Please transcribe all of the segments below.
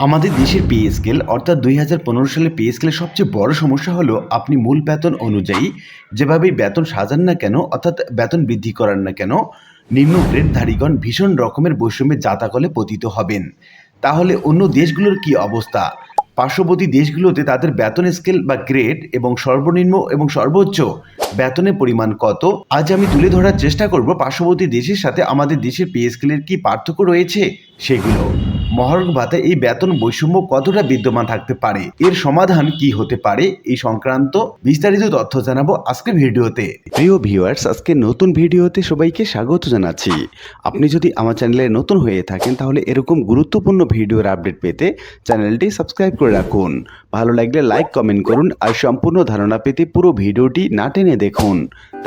আমাদের দেশের pay scale, অর্থাৎ দুই হাজার পনেরো সালে পে স্কেলের সবচেয়ে বড় সমস্যা হলো আপনি মূল বেতন অনুযায়ী যেভাবেই বেতন সাজান না কেন, অর্থাৎ বেতন বৃদ্ধি করান না কেন, নিম্ন গ্রেডধারীগণ ভীষণ রকমের বৈষম্যে জাতাকলে পতিত হবেন। তাহলে অন্য দেশগুলোর কি অবস্থা? পার্শ্ববর্তী দেশগুলোতে তাদের বেতন স্কেল বা গ্রেড এবং সর্বনিম্ন এবং সর্বোচ্চ বেতনের পরিমাণ কত? আজ আমি তুলে ধরার চেষ্টা করব পার্শ্ববর্তী দেশের সাথে আমাদের দেশের পে স্কেলের কি পার্থক্য রয়েছে সেগুলো। মহার্ঘ ভাতা এই বেতন বৈষম্য কতটা বিদ্যমান থাকতে পারে? এর সমাধান কি হতে পারে? এই সংক্রান্ত বিস্তারিত তথ্য জানাব আজকে ভিডিওতে। প্রিয় ভিউয়ার্স আজকে নতুন ভিডিওতে সবাইকে স্বাগত জানাচ্ছি। আপনি যদি আমার চ্যানেলে নতুন হয়ে থাকেন, তাহলে এরকম গুরুত্বপূর্ণ ভিডিওর আপডেট পেতে চ্যানেলটি সাবস্ক্রাইব করে রাখুন। ভালো লাগলে লাইক কমেন্ট করুন আর সম্পূর্ণ ধারণা পেতে পুরো ভিডিওটি না টেনে দেখুন।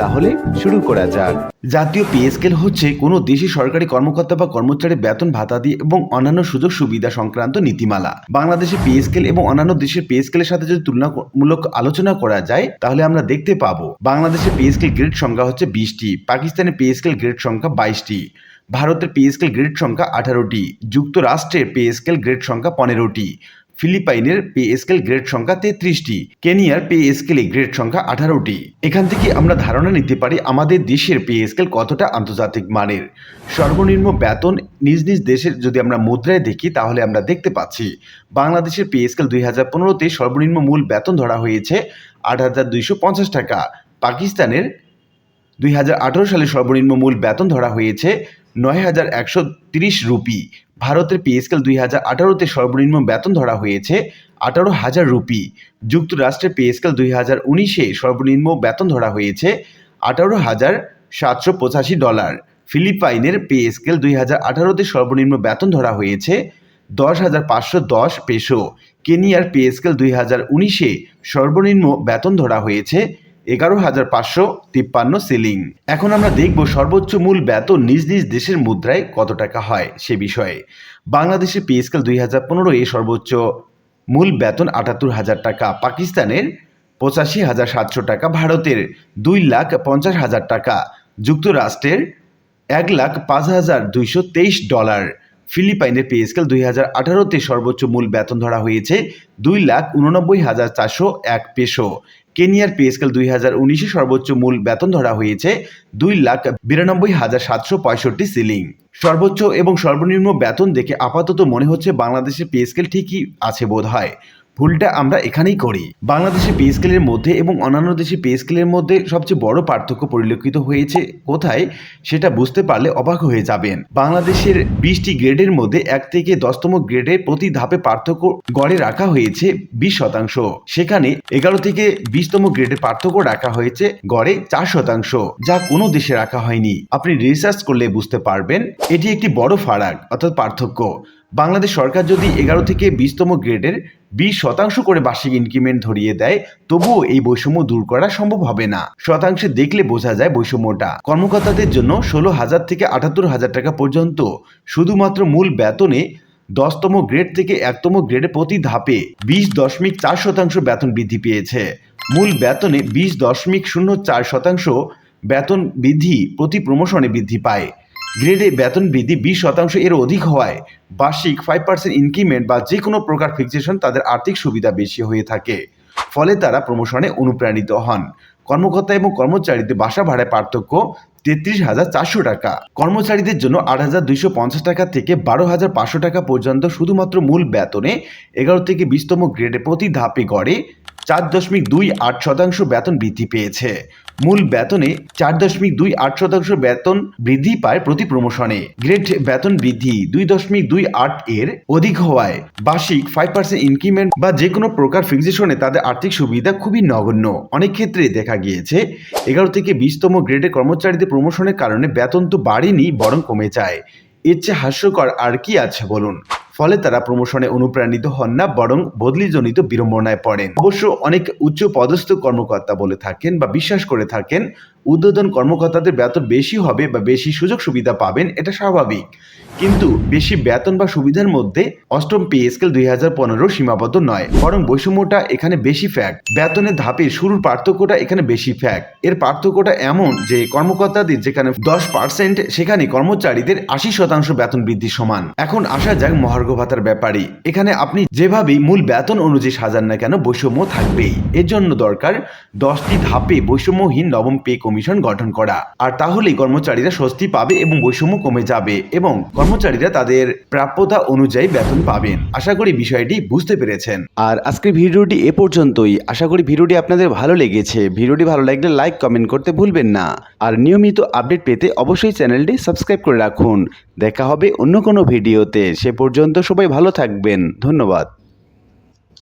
তাহলে শুরু করা যাক। জাতীয় পে স্কেল হচ্ছে কোনো দেশি সরকারি কর্মকর্তা বা কর্মচারী বেতন ভাতা দিয়ে এবং অন্যান্য সুযোগ সুবিধা সংক্রান্ত নীতিমালা। বাংলাদেশের পে স্কেল এবং অন্যান্য দেশের পে স্কেলের সাথে যদি তুলনামূলক আলোচনা করা যায়, তাহলে আমরা দেখতে পাবো বাংলাদেশের পে স্কেল গ্রেড সংখ্যা হচ্ছে বিশটি পাকিস্তানের পে স্কেল গ্রেড সংখ্যা বাইশটি, ভারতের পে স্কেল গ্রেড সংখ্যা আঠারোটি, যুক্তরাষ্ট্রের পে স্কেল গ্রেড সংখ্যা পনেরোটি। ফিলিপাইনের পে স্কেল গ্রেড সংখ্যা তেত্রিশটি, কেনিয়ার পে স্কেলে গ্রেড সংখ্যা আঠারোটি। এখান থেকে আমরা ধারণা নিতে পারি আমাদের দেশের পে স্কেল কতটা আন্তর্জাতিক মানের। সর্বনিম্ন বেতন নিজ নিজ দেশের যদি আমরা মুদ্রায় দেখি তাহলে আমরা দেখতে পাচ্ছি, বাংলাদেশের পে স্কেল দুই হাজার পনেরোতে সর্বনিম্ন মূল বেতন ধরা হয়েছে আট হাজার দুইশো পঞ্চাশ টাকা। পাকিস্তানের দুই হাজার আঠারো সালে সর্বনিম্ন মূল বেতন ধরা হয়েছে নয় হাজার একশো তিরিশ রুপি। ভারতের পে স্কেল দুই হাজার আঠারোতে সর্বনিম্ন বেতন ধরা হয়েছে আঠারো হাজার রুপি। যুক্তরাষ্ট্রের পে স্কেল দুই হাজার উনিশে সর্বনিম্ন বেতন ধরা হয়েছে আঠারো হাজার সাতশো পঁচাশি ডলার। ফিলিপাইনের পে স্কেল দুই হাজার আঠারোতে সর্বনিম্ন বেতন ধরা হয়েছে দশ হাজার পাঁচশো দশ পেশো কেনিয়ার পে স্কেল দুই হাজার উনিশে সর্বনিম্ন বেতন ধরা হয়েছে এগারো হাজার পাঁচশো তিপ্পান্ন সিলিং। এখন আমরা দেখব সর্বোচ্চ মূল বেতন নিজ নিজ দেশের মুদ্রায় কত টাকা হয় সে বিষয়ে। বাংলাদেশের পে স্কেল দুই হাজার পনেরো এ সর্বোচ্চ মূল বেতন আটাত্তর হাজার টাকা, পাকিস্তানের পঁচাশি হাজার সাতশো টাকা, ভারতের দুই লাখ পঞ্চাশ হাজার টাকা, যুক্তরাষ্ট্রের এক লাখ পাঁচ হাজার দুইশো তেইশ ডলার। ফিলিপাইনের পে স্কেল দুই হাজার আঠারোতে সর্বোচ্চ মূল বেতন ধরা হয়েছে দুই লাখ উননব্বই হাজার চারশো এক পেশো কেনিয়ার পিএসকেল দুই হাজার উনিশে সর্বোচ্চ মূল বেতন ধরা হয়েছে দুই লাখ বিরানব্বই হাজার সাতশো পঁয়ষট্টি সিলিং। সর্বোচ্চ এবং সর্বনিম্ন বেতন দেখে আপাতত মনে হচ্ছে বাংলাদেশের পিএসকেল স্কেল ঠিকই আছে বোধ হয় ভুলটা আমরা এখানেই করি। বাংলাদেশের পে স্কেলের মধ্যে এবং অন্যান্য দেশের পে স্কেলের মধ্যে সবচেয়ে বড় পার্থক্য পরিলক্ষিত হয়েছে কোথায়, সেটা বুঝতে পারলে অবাক হয়ে যাবেন। বাংলাদেশের বিশটি গ্রেডের মধ্যে এক থেকে দশতম গ্রেডে প্রতি ধাপে পার্থক্য গড়ে রাখা হয়েছে বিশ শতাংশ। সেখানে এগারো থেকে বিশতম গ্রেডের পার্থক্য রাখা হয়েছে, গড়ে চার শতাংশ, যা কোনো দেশে রাখা হয়নি। আপনি রিসার্চ করলে বুঝতে পারবেন, এটি একটি বড় ফারাক, অর্থাৎ পার্থক্য। বাংলাদেশ সরকার যদি এগারো থেকে বিশতম গ্রেডের বিশ শতাংশ করে বার্ষিক ইনক্রিমেন্ট ধরিয়ে দেয়, তবুও এই বৈষম্য দূর করা সম্ভব হবে না। শতাংশে দেখলে বোঝা যায় বৈষম্যটা। কর্মকর্তাদের জন্য ষোলো হাজার থেকে আটাত্তর হাজার টাকা পর্যন্ত শুধুমাত্র মূল বেতনে দশতম গ্রেড থেকে একতম গ্রেডে প্রতি ধাপে বিশ দশমিক চার শতাংশ বেতন বৃদ্ধি পেয়েছে। মূল বেতনে বিশ দশমিক শূন্য চার শতাংশ বেতন বৃদ্ধি প্রতি প্রমোশনে বৃদ্ধি পায়। গ্রেডে বেতন বৃদ্ধি বিশ শতাংশ এর অধিক হওয়ায় বার্ষিক ফাইভ পার্সেন্ট ইনক্রিমেন্ট বা যে কোনো প্রকার ফিক্সেশন তাদের আর্থিক সুবিধা বেশি হয়ে থাকে। ফলে তারা প্রমোশনে অনুপ্রাণিত হন। কর্মকর্তা এবং কর্মচারীদের বাসা ভাড়ায় পার্থক্য তেত্রিশ হাজার চারশো টাকা। কর্মচারীদের জন্য আট হাজার দুইশো পঞ্চাশ টাকা থেকে বারো হাজার পাঁচশো টাকা পর্যন্ত শুধুমাত্র মূল বেতনে এগারো থেকে বিশতম গ্রেডে প্রতি ধাপে গড়ে চার দশমিক দুই আট শতাংশ বেতন বৃদ্ধি পেয়েছে। মূল বেতনে চার দশমিক দুই আট শতাংশ বেতন বৃদ্ধি পায় প্রতি প্রমোশনে গ্রেড বেতন বৃদ্ধি দুই দশমিক দুই আট এর অধিক হওয়ায় বার্ষিক ফাইভ পার্সেন্ট ইনক্রিমেন্ট বা যে কোনো প্রকার ফিক্সেশনে তাদের আর্থিক সুবিধা খুবই নগণ্য। অনেক ক্ষেত্রে দেখা গিয়েছে, এগারো থেকে বিশতম গ্রেডের কর্মচারীদের প্রমোশনের কারণে বেতন তো বাড়েনি, বরং কমে যায়। এর চেয়ে হাস্যকর আর কি আছে বলুন? ফলে তারা প্রমোশনে অনুপ্রাণিত হন না, বরং বদলিজনিত বিড়ম্বনায় পড়েন। অবশ্য অনেক উচ্চ পদস্থ কর্মকর্তা বলে থাকেন বা বিশ্বাস করে থাকেন উদ্বোধন কর্মকর্তাদের বেতন বেশি হবে বা বেশি সুযোগ সুবিধা পাবেন, এটা স্বাভাবিক। কিন্তু বেশি বেতন বা সুবিধার মধ্যে অষ্টম পে স্কেল দুই হাজার পনেরো সীমাবদ্ধ নয়, বরং বৈষম্যটা এখানে বেশি ফ্যাক্ট বেতনের ধাপে শুরুর পার্থক্যটা এখানে বেশি ফ্যাক্ট এর পার্থক্যটা এমন যে কর্মকর্তাদের যেখানে দশ পার্সেন্ট সেখানে কর্মচারীদের আশি শতাংশ বেতন বৃদ্ধি সমান। এখন আসা যাক মহার্ঘ ভাতার ব্যাপারে। এখানে আপনি যেভাবেই মূল বেতন অনুযায়ী সাজান না কেন, বৈষম্য থাকবেই। এর জন্য দরকার দশটি ধাপে বৈষম্যহীন নবম পে কমিশন গঠন করা। আর তাহলেই কর্মচারীরা স্বস্তি পাবে এবং বৈষম্য কমে যাবে এবং কর্মচারীরা তাদের প্রাপ্যতা অনুযায়ী বেতন পাবেন। আশা করি বিষয়টি বুঝতে পেরেছেন। আর আজকের ভিডিওটি এ পর্যন্তই। আশা করি ভিডিওটি আপনাদের ভালো লেগেছে। ভিডিওটি ভালো লাগলে লাইক, কমেন্ট করতে ভুলবেন না। আর নিয়মিত আপডেট পেতে অবশ্যই চ্যানেলটি সাবস্ক্রাইব করে রাখুন। দেখা হবে অন্য কোনো ভিডিওতে। সে পর্যন্ত সবাই ভালো থাকবেন। ধন্যবাদ।